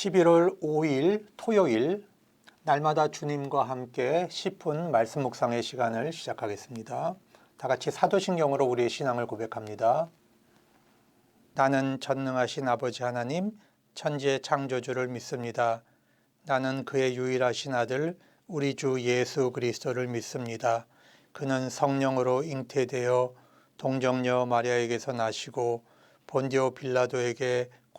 11월 5일 토요일 날마다 주님과 함께 10분 말씀 묵상의 시간을 시작하겠습니다. 다 같이 사도신경으로 우리의 신앙을 고백합니다. 나는 전능하신 아버지 하나님 천지의 창조주를 믿습니다. 나는 그의 유일하신 아들 우리 주 예수 그리스도를 믿습니다. 그는 성령으로 잉태되어 동정녀 마리아에게서 나시고 본디오 빌라도에게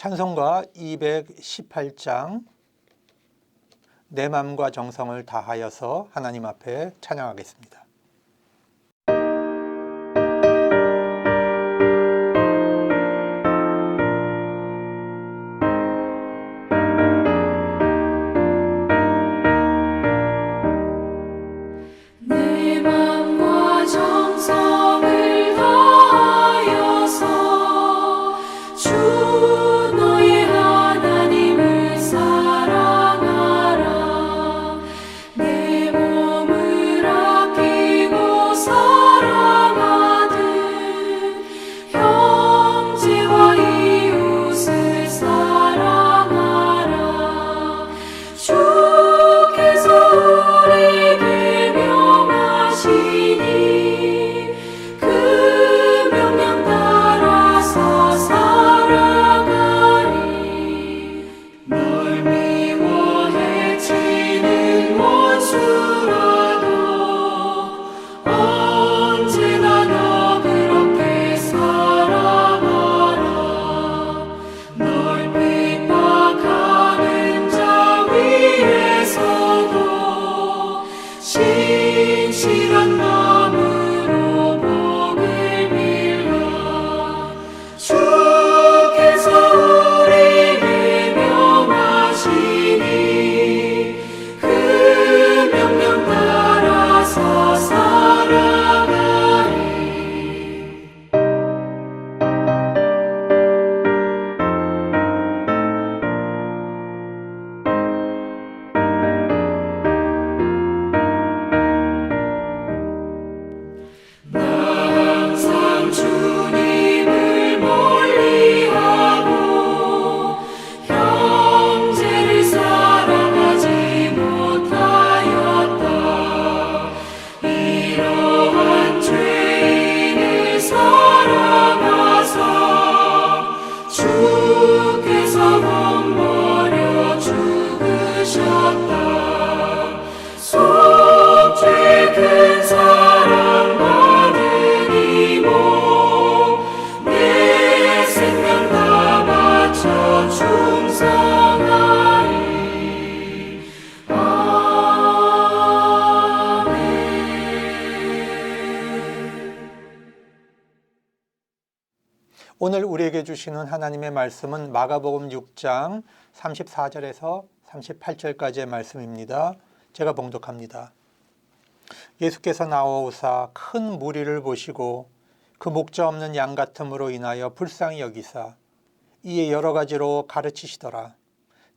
찬송가 218장 내 마음과 정성을 다하여서 하나님 앞에 찬양하겠습니다. 오늘 우리에게 주시는 하나님의 말씀은 마가복음 6장 34절에서 38절까지의 말씀입니다. 제가 봉독합니다. 예수께서 나와오사 큰 무리를 보시고 그 목자 없는 양 같음으로 인하여 불쌍히 여기사 이에 여러 가지로 가르치시더라.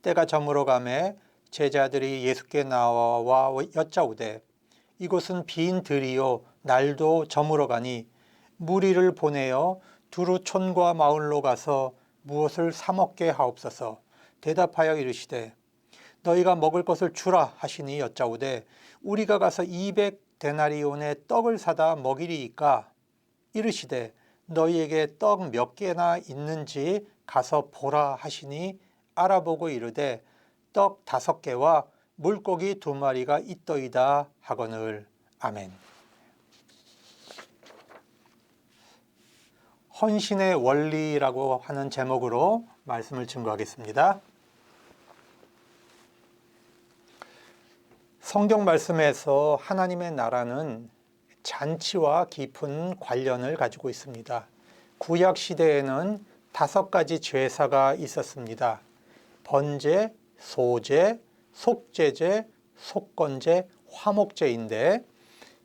때가 저물어 가매 제자들이 예수께 나와 여짜오되 이곳은 빈 들이요 날도 저물어 가니 무리를 보내어 두루 촌과 마을로 가서 무엇을 사 먹게 하옵소서. 대답하여 이르시되 너희가 먹을 것을 주라 하시니 여짜오되 우리가 가서 200 데나리온의 떡을 사다 먹이리이까? 이르시되 너희에게 떡 몇 개나 있는지 가서 보라 하시니 알아보고 이르되 떡 다섯 개와 물고기 두 마리가 있더이다 하거늘. 아멘. 헌신의 원리라고 하는 제목으로 말씀을 증거하겠습니다. 성경 말씀에서 하나님의 나라는 잔치와 깊은 관련을 가지고 있습니다. 구약 시대에는 다섯 가지 제사가 있었습니다. 번제, 소제, 속제제, 속건제, 화목제인데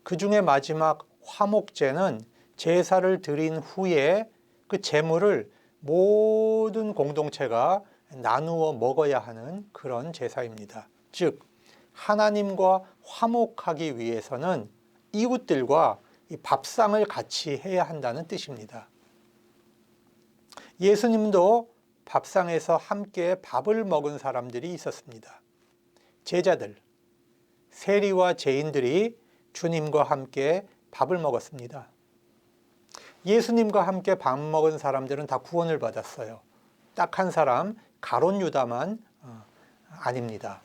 그 중에 마지막 화목제는 제사를 드린 후에 그 제물을 모든 공동체가 나누어 먹어야 하는 그런 제사입니다. 즉 하나님과 화목하기 위해서는 이웃들과 이 밥상을 같이 해야 한다는 뜻입니다. 예수님도 밥상에서 함께 밥을 먹은 사람들이 있었습니다. 제자들, 세리와 죄인들이 주님과 함께 밥을 먹었습니다. 예수님과 함께 밥 먹은 사람들은 다 구원을 받았어요. 딱 한 사람, 가론 유다만 어, 아닙니다.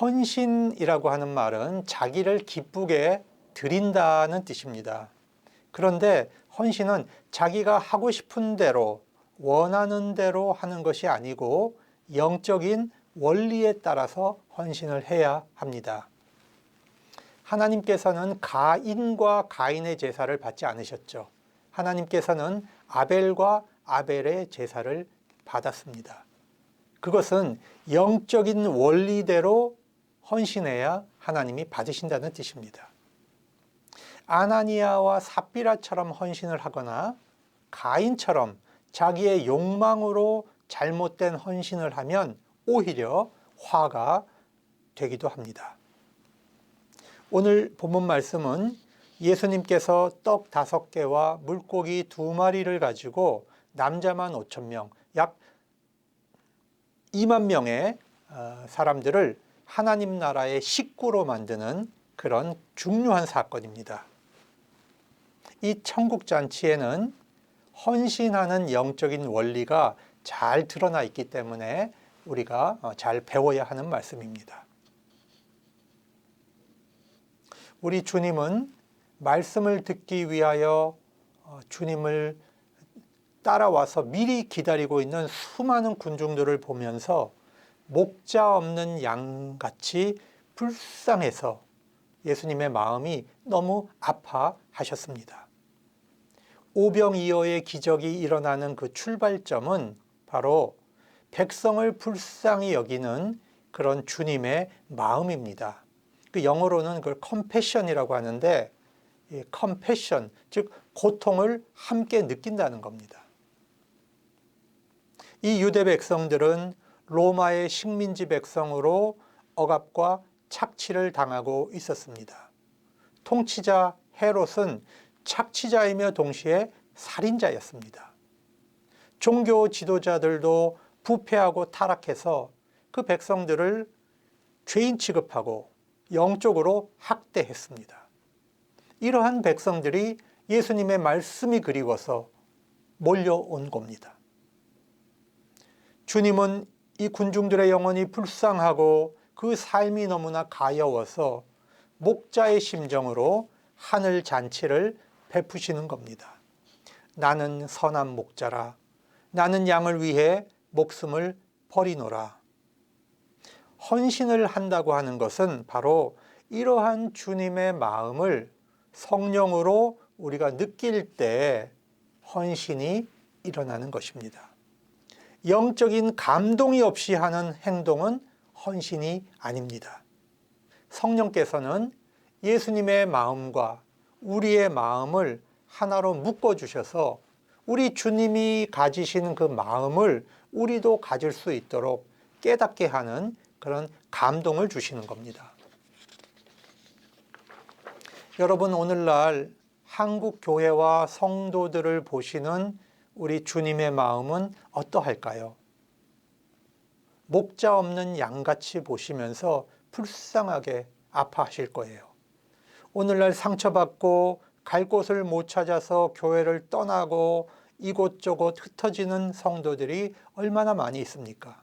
헌신이라고 하는 말은 자기를 기쁘게 드린다는 뜻입니다. 그런데 헌신은 자기가 하고 싶은 대로 원하는 대로 하는 것이 아니고 영적인 원리에 따라서 헌신을 해야 합니다. 하나님께서는 가인과 가인의 제사를 받지 않으셨죠. 하나님께서는 아벨과 아벨의 제사를 받았습니다. 그것은 영적인 원리대로 헌신해야 하나님이 받으신다는 뜻입니다. 아나니아와 삽비라처럼 헌신을 하거나 가인처럼 자기의 욕망으로 잘못된 헌신을 하면 오히려 화가 되기도 합니다. 오늘 본문 말씀은 예수님께서 떡 다섯 개와 물고기 두 마리를 가지고 남자만 5천 명, 약 2만 명의 어, 사람들을 하나님 나라의 식구로 만드는 그런 중요한 사건입니다. 이 천국 잔치에는 헌신하는 영적인 원리가 잘 드러나 있기 때문에 우리가 어, 잘 배워야 하는 말씀입니다. 우리 주님은 말씀을 듣기 위하여 어, 주님을 따라와서 미리 기다리고 있는 수많은 군중들을 보면서 목자 없는 양같이 불쌍해서 예수님의 마음이 너무 아파하셨습니다. 오병이어의 기적이 일어나는 그 출발점은 바로 백성을 불쌍히 여기는 그런 주님의 마음입니다. 그 영어로는 그걸 컴패션이라고 하는데 이 컴패션 즉 고통을 함께 느낀다는 겁니다. 이 유대 백성들은 로마의 식민지 백성으로 억압과 착취를 당하고 있었습니다. 통치자 헤롯은 착취자이며 동시에 살인자였습니다. 종교 지도자들도 부패하고 타락해서 그 백성들을 죄인 취급하고 영적으로 학대했습니다. 이러한 백성들이 예수님의 말씀이 그리워서 몰려온 겁니다. 주님은 이 군중들의 영혼이 불쌍하고 그 삶이 너무나 가여워서 목자의 심정으로 하늘 잔치를 베푸시는 겁니다. 나는 선한 목자라. 나는 양을 위해 목숨을 버리노라. 헌신을 한다고 하는 것은 바로 이러한 주님의 마음을 성령으로 우리가 느낄 때 헌신이 일어나는 것입니다. 영적인 감동이 없이 하는 행동은 헌신이 아닙니다. 성령께서는 예수님의 마음과 우리의 마음을 하나로 묶어 주셔서 우리 주님이 가지신 그 마음을 우리도 가질 수 있도록 깨닫게 하는 그런 감동을 주시는 겁니다. 여러분 오늘날 한국 교회와 성도들을 보시는 우리 주님의 마음은 어떠할까요? 목자 없는 양같이 보시면서 불쌍하게 아파하실 거예요. 오늘날 상처받고 갈 곳을 못 찾아서 교회를 떠나고 이곳저곳 흩어지는 성도들이 얼마나 많이 있습니까?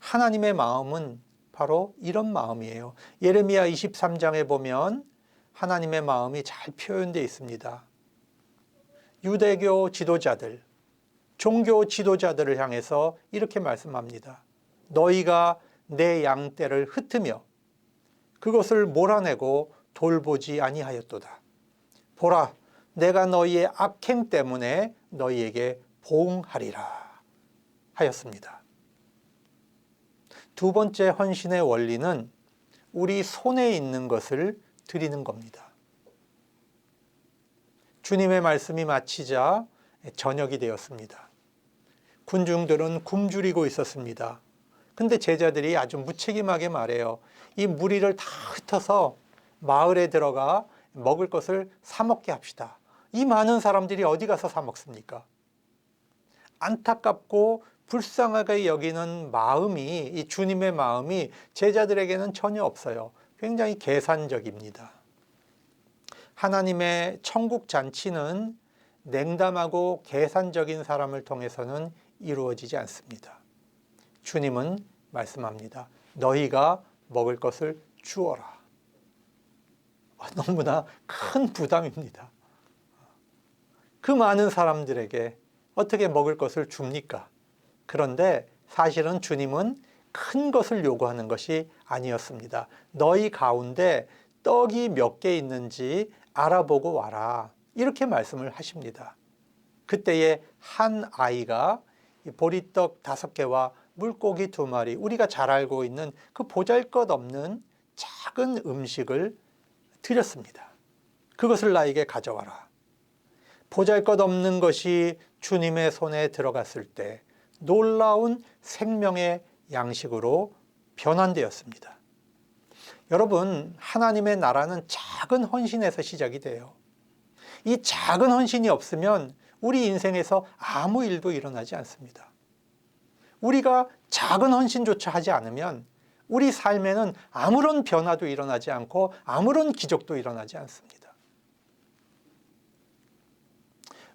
하나님의 마음은 바로 이런 마음이에요. 예레미야 23장에 보면 하나님의 마음이 잘 표현되어 있습니다. 유대교 지도자들, 종교 지도자들을 향해서 이렇게 말씀합니다. 너희가 내 양떼를 흩으며 그것을 몰아내고 돌보지 아니하였도다. 보라, 내가 너희의 악행 때문에 너희에게 보응하리라. 하였습니다. 두 번째 헌신의 원리는 우리 손에 있는 것을 드리는 겁니다. 주님의 말씀이 마치자 저녁이 되었습니다. 군중들은 굶주리고 있었습니다. 근데 제자들이 아주 무책임하게 말해요. 이 무리를 다 흩어서 마을에 들어가 먹을 것을 사 먹게 합시다. 이 많은 사람들이 어디 가서 사 먹습니까? 안타깝고 불쌍하게 여기는 마음이 이 주님의 마음이 제자들에게는 전혀 없어요. 굉장히 계산적입니다. 하나님의 천국 잔치는 냉담하고 계산적인 사람을 통해서는 이루어지지 않습니다. 주님은 말씀합니다. 너희가 먹을 것을 주어라. 아, 너무나 큰 부담입니다. 그 많은 사람들에게 어떻게 먹을 것을 줍니까? 그런데 사실은 주님은 큰 것을 요구하는 것이 아니었습니다. 너희 가운데 떡이 몇 개 있는지 알아보고 와라. 이렇게 말씀을 하십니다. 그때에 한 아이가 이 보리떡 다섯 개와 물고기 두 마리, 우리가 잘 알고 있는 그 보잘 것 없는 작은 음식을 드렸습니다. 그것을 나에게 가져와라. 보잘 것 없는 것이 주님의 손에 들어갔을 때 놀라운 생명의 양식으로 변환되었습니다. 여러분, 하나님의 나라는 작은 헌신에서 시작이 돼요. 이 작은 헌신이 없으면 우리 인생에서 아무 일도 일어나지 않습니다. 우리가 작은 헌신조차 하지 않으면 우리 삶에는 아무런 변화도 일어나지 않고 아무런 기적도 일어나지 않습니다.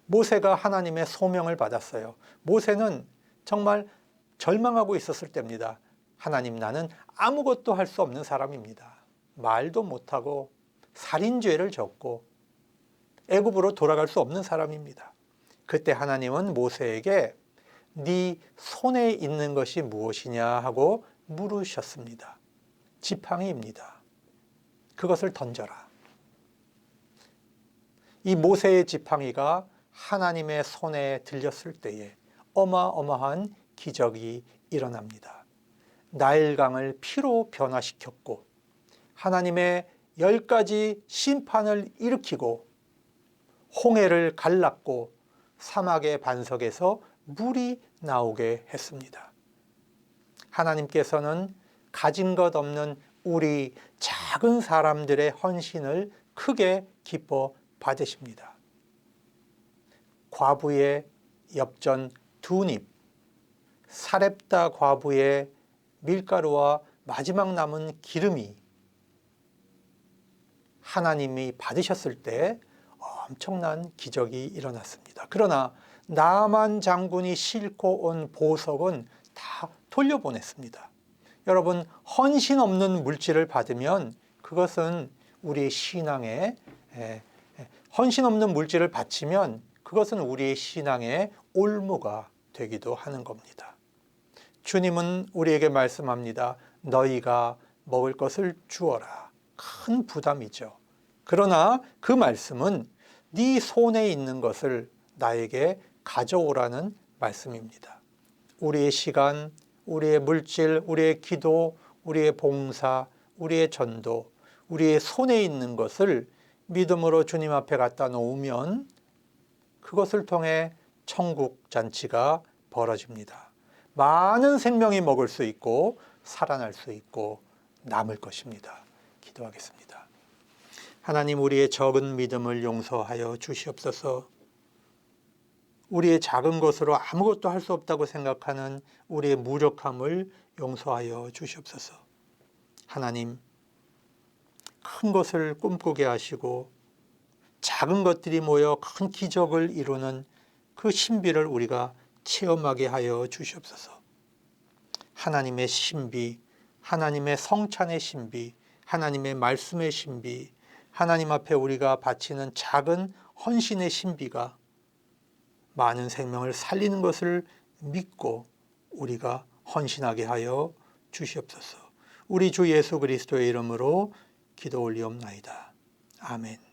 모세가 하나님의 소명을 받았어요. 모세는 정말 절망하고 있었을 때입니다. 하나님 나는 아무것도 할 수 없는 사람입니다. 말도 못하고 살인죄를 졌고 애굽으로 돌아갈 수 없는 사람입니다. 그때 하나님은 모세에게 네 손에 있는 것이 무엇이냐 하고 물으셨습니다. 지팡이입니다. 그것을 던져라. 이 모세의 지팡이가 하나님의 손에 들렸을 때에 어마어마한 기적이 일어납니다. 나일강을 피로 변화시켰고 하나님의 열 가지 심판을 일으키고 홍해를 갈랐고 사막의 반석에서 물이 나오게 했습니다. 하나님께서는 가진 것 없는 우리 작은 사람들의 헌신을 크게 기뻐 받으십니다. 과부의 엽전 두 잎, 사렙다 과부의 밀가루와 마지막 남은 기름이 하나님이 받으셨을 때 엄청난 기적이 일어났습니다. 그러나 나만 장군이 싣고 온 보석은 다 돌려보냈습니다. 여러분, 헌신 없는 물질을 받으면 그것은 우리의 신앙에 헌신 없는 물질을 바치면 그것은 우리의 신앙의 올무가 되기도 하는 겁니다. 주님은 우리에게 말씀합니다. 너희가 먹을 것을 주어라. 큰 부담이죠. 그러나 그 말씀은 네 손에 있는 것을 나에게 가져오라는 말씀입니다. 우리의 시간, 우리의 물질, 우리의 기도, 우리의 봉사, 우리의 전도, 우리의 손에 있는 것을 믿음으로 주님 앞에 갖다 놓으면 그것을 통해 천국 잔치가 벌어집니다. 많은 생명이 먹을 수 있고 살아날 수 있고 남을 것입니다. 기도하겠습니다. 하나님 우리의 적은 믿음을 용서하여 주시옵소서. 우리의 작은 것으로 아무것도 할 수 없다고 생각하는 우리의 무력함을 용서하여 주시옵소서. 하나님, 큰 것을 꿈꾸게 하시고 작은 것들이 모여 큰 기적을 이루는 그 신비를 우리가 체험하게 하여 주시옵소서. 하나님의 신비, 하나님의 성찬의 신비, 하나님의 말씀의 신비, 하나님 앞에 우리가 바치는 작은 헌신의 신비가 많은 생명을 살리는 것을 믿고 우리가 헌신하게 하여 주시옵소서. 우리 주 예수 그리스도의 이름으로 기도 올리옵나이다. 아멘.